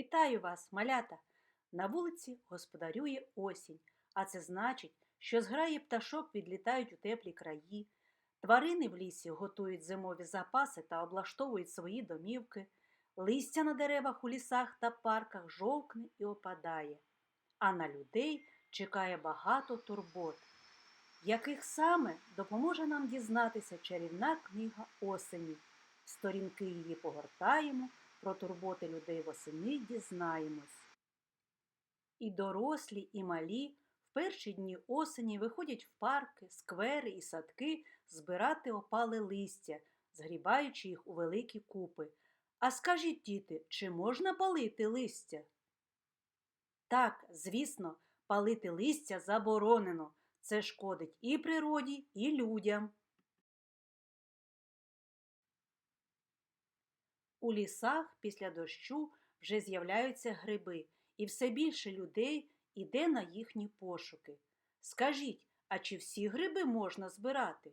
Вітаю вас, малята! На вулиці господарює осінь, а це значить, що зграї пташок відлітають у теплі краї, тварини в лісі готують зимові запаси та облаштовують свої домівки, листя на деревах у лісах та парках жовкне і опадає, а на людей чекає багато турбот. Яких саме допоможе нам дізнатися чарівна книга осені. Сторінки її погортаємо, про турботи людей восени дізнаємось. І дорослі, і малі в перші дні осені виходять в парки, сквери і садки збирати опале листя, згрібаючи їх у великі купи. А скажіть, діти, чи можна палити листя? Так, звісно, палити листя заборонено. Це шкодить і природі, і людям. У лісах після дощу вже з'являються гриби, і все більше людей іде на їхні пошуки. Скажіть, а чи всі гриби можна збирати?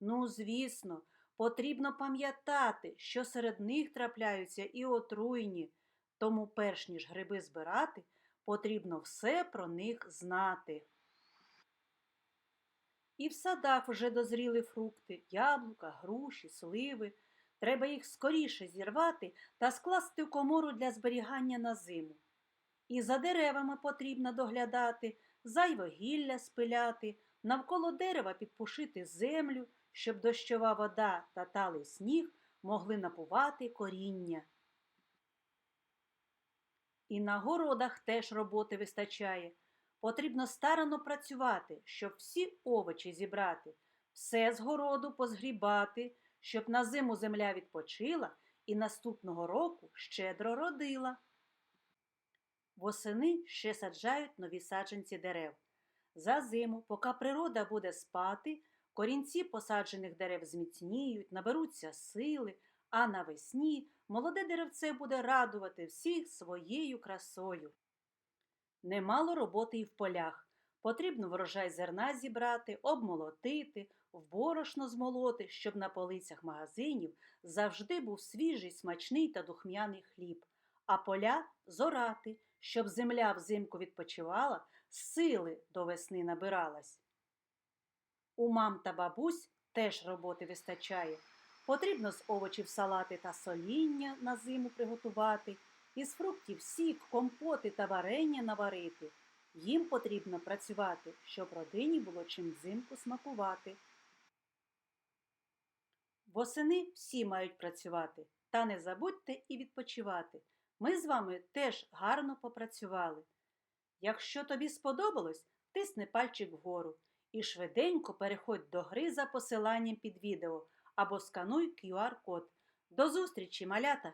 Ну, звісно, потрібно пам'ятати, що серед них трапляються і отруйні, тому, перш ніж гриби збирати, потрібно все про них знати. І в садах вже дозріли фрукти, яблука, груші, сливи. Треба їх скоріше зірвати та скласти в комору для зберігання на зиму. І за деревами потрібно доглядати, зайве гілля спиляти, навколо дерева підпушити землю, щоб дощова вода та талий сніг могли напувати коріння. І на городах теж роботи вистачає. Потрібно старано працювати, щоб всі овочі зібрати, все з городу позгрібати, щоб на зиму земля відпочила і наступного року щедро родила. Восени ще саджають нові саджанці дерев. За зиму, поки природа буде спати, корінці посаджених дерев зміцніють, наберуться сили, а навесні молоде деревце буде радувати всіх своєю красою. Немало роботи і в полях. Потрібно врожай зерна зібрати, обмолотити, в борошно змолоти, щоб на полицях магазинів завжди був свіжий, смачний та духмяний хліб, а поля зорати, щоб земля взимку відпочивала, сили до весни набиралась. У мам та бабусь теж роботи вистачає. Потрібно з овочів салати та соління на зиму приготувати, із фруктів сік, компоти та варення наварити. Їм потрібно працювати, щоб родині було чим взимку смакувати. Восени всі мають працювати, та не забудьте і відпочивати. Ми з вами теж гарно попрацювали. Якщо тобі сподобалось, тисни пальчик вгору і швиденько переходь до гри за посиланням під відео або скануй QR-код. До зустрічі, малята!